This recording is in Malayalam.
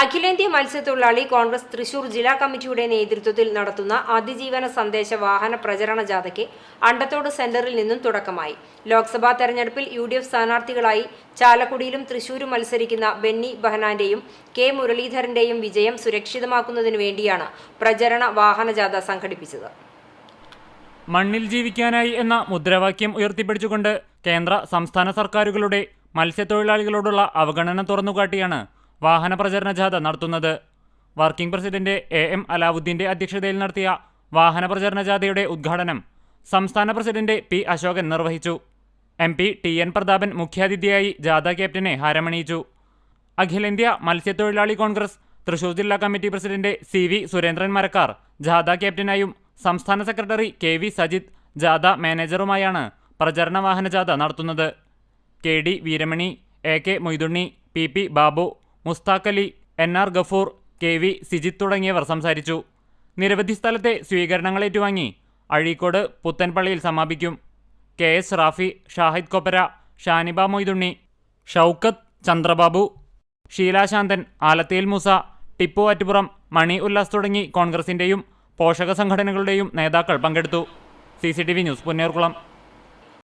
അഖിലേന്ത്യാ മത്സ്യത്തൊഴിലാളി കോൺഗ്രസ് തൃശൂർ ജില്ലാ കമ്മിറ്റിയുടെ നേതൃത്വത്തിൽ നടത്തുന്ന അതിജീവന സന്ദേശ വാഹന പ്രചരണ ജാഥയ്ക്ക് അണ്ടത്തോട് സെന്ററിൽ നിന്നും തുടക്കമായി. ലോക്സഭാ തെരഞ്ഞെടുപ്പിൽ യു ഡി എഫ് സ്ഥാനാർത്ഥികളായി ചാലക്കുടിയിലും തൃശൂരും മത്സരിക്കുന്ന ബെന്നി ബഹനാന്റെയും കെ മുരളീധരന്റെയും വിജയം സുരക്ഷിതമാക്കുന്നതിനു വേണ്ടിയാണ് പ്രചരണ വാഹന ജാഥ സംഘടിപ്പിച്ചത്. മണ്ണിൽ ജീവിക്കാനായി എന്ന മുദ്രാവാക്യം ഉയർത്തിപ്പിടിച്ചുകൊണ്ട് കേന്ദ്ര സംസ്ഥാന സർക്കാരുകളുടെ മത്സ്യത്തൊഴിലാളികളോടുള്ള അവഗണന തുറന്നുകാട്ടിയാണ് വാഹന പ്രചരണ ജാഥ നടത്തുന്നത്. വർക്കിംഗ് പ്രസിഡന്റ് എ എം അലാവുദ്ദീന്റെ അധ്യക്ഷതയിൽ നടത്തിയ വാഹന പ്രചരണ ജാഥയുടെ ഉദ്ഘാടനം സംസ്ഥാന പ്രസിഡന്റ് പി അശോകൻ നിർവഹിച്ചു. M P T N Prathapan മുഖ്യാതിഥിയായി ജാഥ ക്യാപ്റ്റനെ ഹാരമണിയിച്ചു. അഖിലേന്ത്യാ മത്സ്യത്തൊഴിലാളി കോൺഗ്രസ് തൃശൂർ ജില്ലാ committee president C V Surendran Marakkar ജാഥ ക്യാപ്റ്റനായും സംസ്ഥാന സെക്രട്ടറി കെ വി സജിത് ജാഥ മാനേജറുമായാണ് പ്രചരണ വാഹന ജാഥ നടത്തുന്നത്. K D Veeramani A K Moythunni P P Babu Musthaq Ali N R Gafoor K V Sijith തുടങ്ങിയവർ സംസാരിച്ചു. നിരവധി സ്ഥലത്തെ സ്വീകരണങ്ങൾ ഏറ്റുവാങ്ങി. അഴീക്കോട് പുത്തൻപള്ളിയിൽ സമാപിക്കും. കെ എസ് റാഫി ഷാഹിദ് കൊപ്പര ഷാനിബ മൊയ്തുണ്ണി ഷൗക്കത്ത് ചന്ദ്രബാബു ഷീലാശാന്തൻ ആലത്തേൽ മൂസ ടിപ്പു ആറ്റുപുറം മണി ഉല്ലാസ് തുടങ്ങി കോൺഗ്രസിന്റെയും പോഷക സംഘടനകളുടെയും നേതാക്കൾ പങ്കെടുത്തു. C news Punnerkulam.